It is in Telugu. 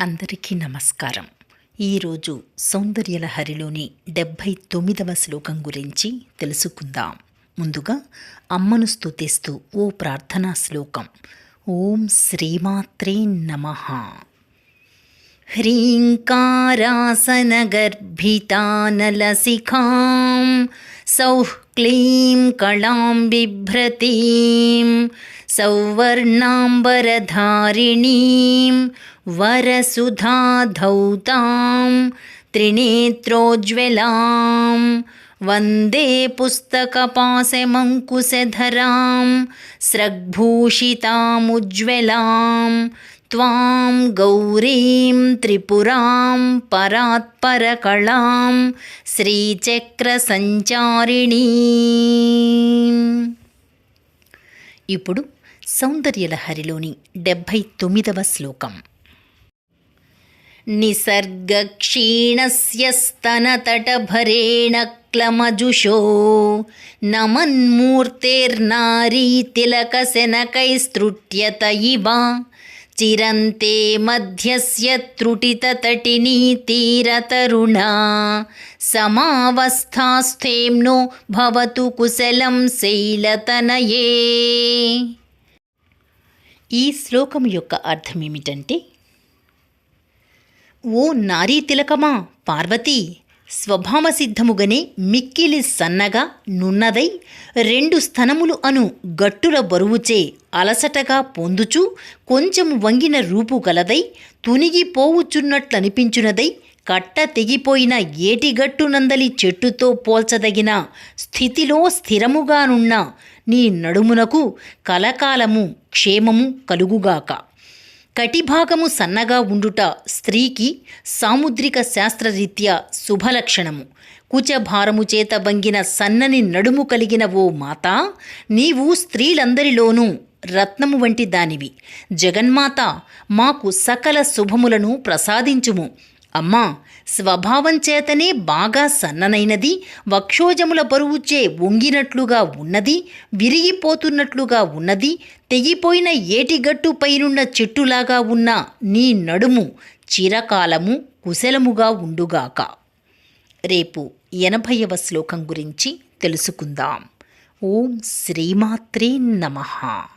అందరికీ నమస్కారం. ఈరోజు సౌందర్యలహరిలోని డెబ్భై తొమ్మిదవ శ్లోకం గురించి తెలుసుకుందాం. ముందుగా అమ్మను స్తుతిస్తూ ఓ ప్రార్థనా శ్లోకం. ఓం శ్రీమాత్రే నమ. హ్రీంకారాసనగర్భితానలసిఖాం సౌహ్ క్లీం కళాం బిభ్రతీం सौवर्णाम्बरधारिणीं वरसुधाधौतां त्रिनेत्रोज्ज्वलां वन्दे पुस्तकपाशमङ्कुशधरां स्रग्भूषितामुज्ज्वलां त्वां गौरीं त्रिपुरां परात्परकलां श्रीचक्रसञ्चारिणी ఇప్పుడు సౌందర్యలహరిలోని డెబ్భై తొమ్మిదవ శ్లోకం. నిసర్గక్షీణస్య స్తనతటభరేణ క్లమజుషో నమన్మూర్తేర్నారీ తిలకశనకైస్తృట్యత ఇవ చిరంతే మధ్యస్య త్రుటితటినీ తీరతరుణా సమావస్థాస్థేమ్నో భవతు కుశలం శైలతనయే ఈ శ్లోకం యొక్క అర్థం ఏమిటంటే ఓ నారీ తిలకమా పార్వతీ! స్వభావసిద్ధముగనే మిక్కిలి సన్నగా నున్నదై రెండు స్తనములు అను గట్టుల బరువుచే అలసటగా పొందుచు కొంచెం వంగిన రూపు గలదై తునిగిపోవుచున్నట్లనిపించునదై కట్ట తెగిపోయిన ఏటిగట్టు నందలి చెట్టుతో పోల్చదగిన స్థితిలో స్థిరముగానున్న నీ నడుమునకు కలకాలము క్షేమము కలుగుగాక. కటిభాగము సన్నగా ఉండుట స్త్రీకి సాముద్రిక శాస్త్రరీత్యా శుభలక్షణము. కుచభారము చేత వంగిన సన్నని నడుము కలిగిన ఓ మాత నీవు స్త్రీలందరిలోనూ రత్నము వంటి దానివి. జగన్మాత మాకు సకల శుభములను ప్రసాదించుము. అమ్మా స్వభావం చేతనే బాగా సన్ననైనది వక్షోజముల బరువుచే వంగినట్లుగా ఉన్నది విరిగిపోతున్నట్లుగా ఉన్నది తెగిపోయిన ఏటిగట్టు పైనున్న చెట్టులాగా ఉన్న నీ నడుము చిరకాలము కుశలముగా ఉండుగాక. రేపు ఎనభైవ శ్లోకం గురించి తెలుసుకుందాం. ఓం శ్రీమాత్రే నమః.